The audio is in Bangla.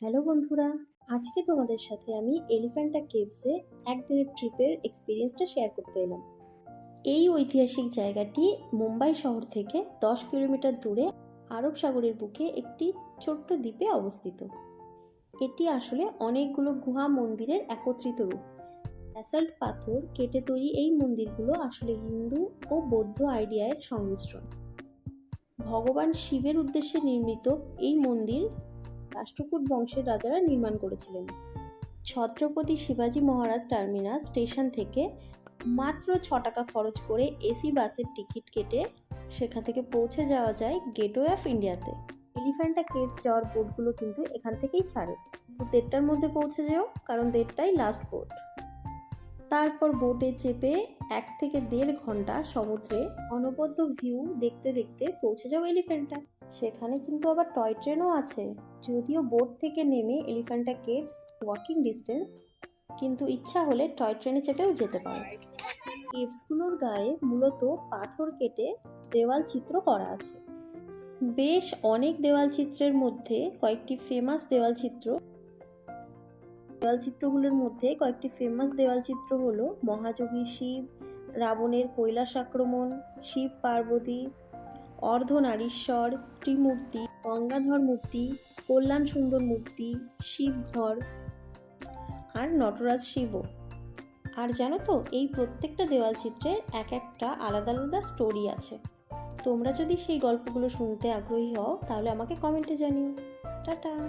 হ্যালো বন্ধুরা, আজকে তোমাদের সাথে আমি এলিফ্যান্টা কেভসে একদিনের ট্রিপের এক্সপিরিয়েন্সটা শেয়ার করতে এলাম। এই ঐতিহাসিক জায়গাটি মুম্বাই শহর থেকে দশ কিলোমিটার দূরে আরব সাগরের বুকে একটি ছোট্ট দ্বীপে অবস্থিত। এটি আসলে অনেকগুলো গুহা মন্দিরের একত্রিত রূপ। অ্যাসাল্ট পাথর কেটে তৈরি এই মন্দিরগুলো আসলে হিন্দু ও বৌদ্ধ আইডিয়ার সংমিশ্রণ। ভগবান শিবের উদ্দেশ্যে নির্মিত এই মন্দির রাষ্ট্রকূট বংশের রাজারা নির্মাণ করেছিলেন। ছত্রপতি শিবাজী মহারাজ টার্মিনাস স্টেশন থেকে মাত্র ছ টাকা খরচ করে এসি বাসের টিকিট কেটে সেখান থেকে পৌঁছে যাওয়া যায় গেটওয়ে অফ ইন্ডিয়াতে। এলিফ্যান্টা কেভস যাওয়ার বোটগুলো কিন্তু এখান থেকেই ছাড়ে। দেড়টার মধ্যে পৌঁছে যেও, কারণ দেড়টাই লাস্ট বোট তারপর বোটে চেপে এক থেকে দেড় ঘণ্টা সমুদ্রে অনবদ্য ভিউ দেখতে দেখতে পৌঁছে যাও এলিফ্যান্টা। সেখানে কিন্তু আবার টয় ট্রেনও আছে। যদিও বোট থেকে নেমে এলিফ্যান্টা কেভস ওয়াকিং ডিস্টেন্স, কিন্তু ইচ্ছা হলে টয় ট্রেনে চেপেও যেতে পারো। কেভসগুলোর গায়ে মূলত পাথর কেটে দেওয়াল চিত্র করা আছে। বেশ অনেক দেওয়াল চিত্রের মধ্যে কয়েকটি ফেমাস দেওয়াল চিত্র, দেওয়াল চিত্রগুলোর মধ্যে কয়েকটি ফেমাস দেওয়াল চিত্র হলো মহাযোগী শিব, রাবণের কৈলাস আক্রমণ, শিব পার্বতী অর্ধনারীশ্বর, ত্রিমূর্তি, গঙ্গাধর মূর্তি, কল্যাণ সুন্দর মূর্তি শিবঘর আর নটরাজ শিব। আর জানো তো, এই প্রত্যেকটা দেওয়াল চিত্রের এক একটা আলাদা আলাদা স্টোরি আছে। তোমরা যদি সেই গল্পগুলো শুনতে আগ্রহী হও, তাহলে আমাকে কমেন্টে জানিও। টাটা!